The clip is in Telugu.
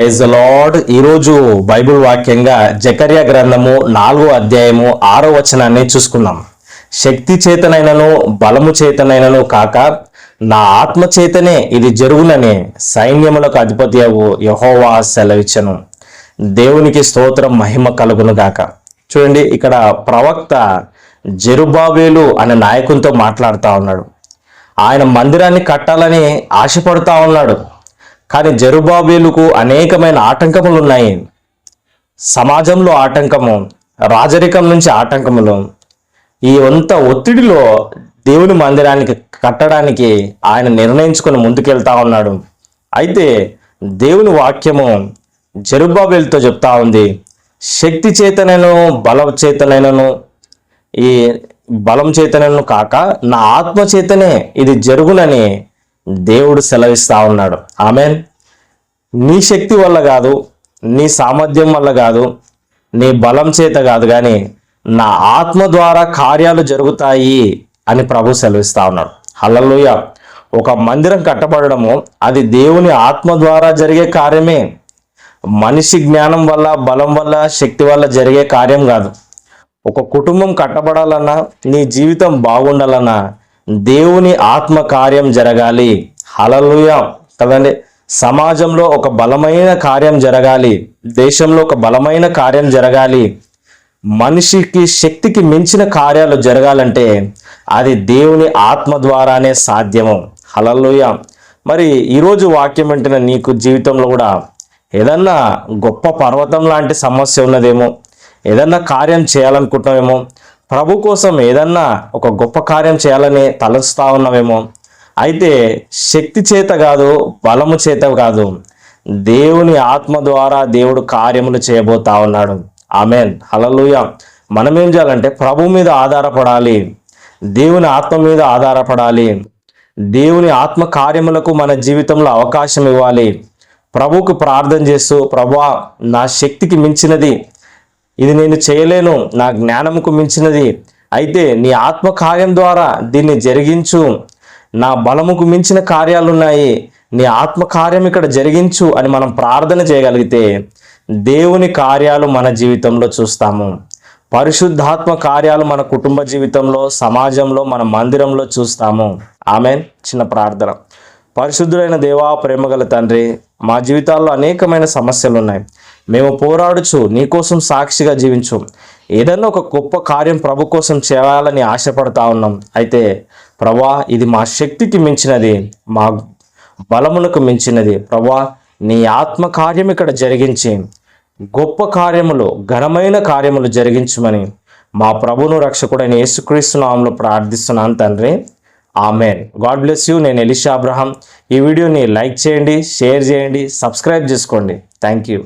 ప్రైజ్ లార్డ్ ఈరోజు బైబిల్ వాక్యంగా జకర్య గ్రంథము నాలుగో అధ్యాయము ఆరో వచనాన్ని చూసుకున్నాం శక్తి చేతనైనను బలము చేతనైనను కాక నా ఆత్మ చేతనే ఇది జరుగునని సైన్యములకు అధిపతి అవు యహోవా సెలవిచ్చను. దేవునికి స్తోత్రం మహిమ కలుగును గాక. చూడండి ఇక్కడ ప్రవక్త జెరుబాబేలు అనే నాయకునితో మాట్లాడుతూ ఉన్నాడు. ఆయన మందిరాన్ని కట్టాలని ఆశపడుతూ ఉన్నాడు. కానీ జరుబాబేలుకు అనేకమైన ఆటంకములు ఉన్నాయి సమాజంలో ఆటంకము రాజరికం నుంచి ఆటంకములు. ఈ అంత ఒత్తిడిలో దేవుని మందిరానికి కట్టడానికి ఆయన నిర్ణయించుకుని ముందుకెళ్తా ఉన్నాడు. అయితే దేవుని వాక్యము జరుబాబేలుతో చెప్తా ఉంది. శక్తి చేతనైనను బలం చేతనైనను ఈ బలం చేతనను కాక నా ఆత్మ చేతనే ఇది జరుగునని దేవుడు సెలవిస్తా ఉన్నాడు. ఆమెన్. నీ శక్తి వల్ల కాదు నీ సామర్థ్యం వల్ల కాదు నీ బలం చేత కాదు కానీ నా ఆత్మ ద్వారా కార్యాలు జరుగుతాయి అని ప్రభు సెలవిస్తా ఉన్నాడు. హల్లెలూయ. ఒక మందిరం కట్టబడము అది దేవుని ఆత్మ ద్వారా జరిగే కార్యమే. మనిషి జ్ఞానం వల్ల బలం వల్ల శక్తి వల్ల జరిగే కార్యం కాదు. ఒక కుటుంబం కట్టబడాలన్నా నీ జీవితం బాగుండాలన్నా దేవుని ఆత్మ కార్యం జరగాలి. హలలుయ కదండి? సమాజంలో ఒక బలమైన కార్యం జరగాలి. దేశంలో ఒక బలమైన కార్యం జరగాలి. మనిషికి శక్తికి మించిన కార్యాలు జరగాలంటే అది దేవుని ఆత్మ ద్వారానే సాధ్యము. హలలుయ మరి ఈరోజు వాక్యం వెంటనే నీకు జీవితంలో కూడా ఏదన్నా గొప్ప పర్వతం లాంటి సమస్య ఉన్నదేమో ఏదన్నా కార్యం చేయాలనుకుంటున్నామేమో ప్రభు కోసం ఏదన్నా ఒక గొప్ప కార్యం చేయాలని తలస్తా ఉన్నామేమో. అయితే శక్తి చేత కాదు బలము చేత కాదు దేవుని ఆత్మ ద్వారా దేవుడు కార్యములు చేయబోతా ఉన్నాడు. ఆమెన్. హలలుయ మనం ఏం చేయాలంటే ప్రభు మీద ఆధారపడాలి. దేవుని ఆత్మ మీద ఆధారపడాలి. దేవుని ఆత్మ కార్యములకు మన జీవితంలో అవకాశం ఇవ్వాలి. ప్రభువుకు ప్రార్థన చేస్తూ ప్రభా నా శక్తికి మించినది ఇది నేను చేయలేను నా జ్ఞానముకు మించినది. అయితే నీ ఆత్మ కార్యం ద్వారా దీన్ని జరిగించు. నా బలముకు మించిన కార్యాలున్నాయి. నీ ఆత్మ కార్యం ఇక్కడ జరిగించు అని మనం ప్రార్థన చేయగలిగితే దేవుని కార్యాలు మన జీవితంలో చూస్తాము. పరిశుద్ధాత్మ కార్యాలు మన కుటుంబ జీవితంలో సమాజంలో మన మందిరంలో చూస్తాము. ఆమెన్. చిన్న ప్రార్థన. పరిశుద్ధుడైన దేవా ప్రేమగల తండ్రి మా జీవితాల్లో అనేకమైన సమస్యలు ఉన్నాయి మేము పోరాడుచు నీకోసం సాక్షిగా జీవించు. ఏదైనా ఒక గొప్ప కార్యం ప్రభు కోసం చేయాలని ఆశపడతా ఉన్నాం. అయితే ప్రభా ఇది మా శక్తికి మించినది మా బలమునకు మించినది. ప్రభా నీ ఆత్మ కార్యం ఇక్కడ జరిగించి గొప్ప కార్యములు ఘనమైన కార్యములు జరిగించమని మా ప్రభును రక్షకుడైన యేసుక్రీస్తు నామంలో ప్రార్థిస్తున్నాను తండ్రి. ఆమెన్. God bless you. నేను ఎలిషా అబ్రహం. ఈ వీడియోని లైక్ చేయండి షేర్ చేయండి సబ్స్క్రైబ్ చేసుకోండి. Thank you.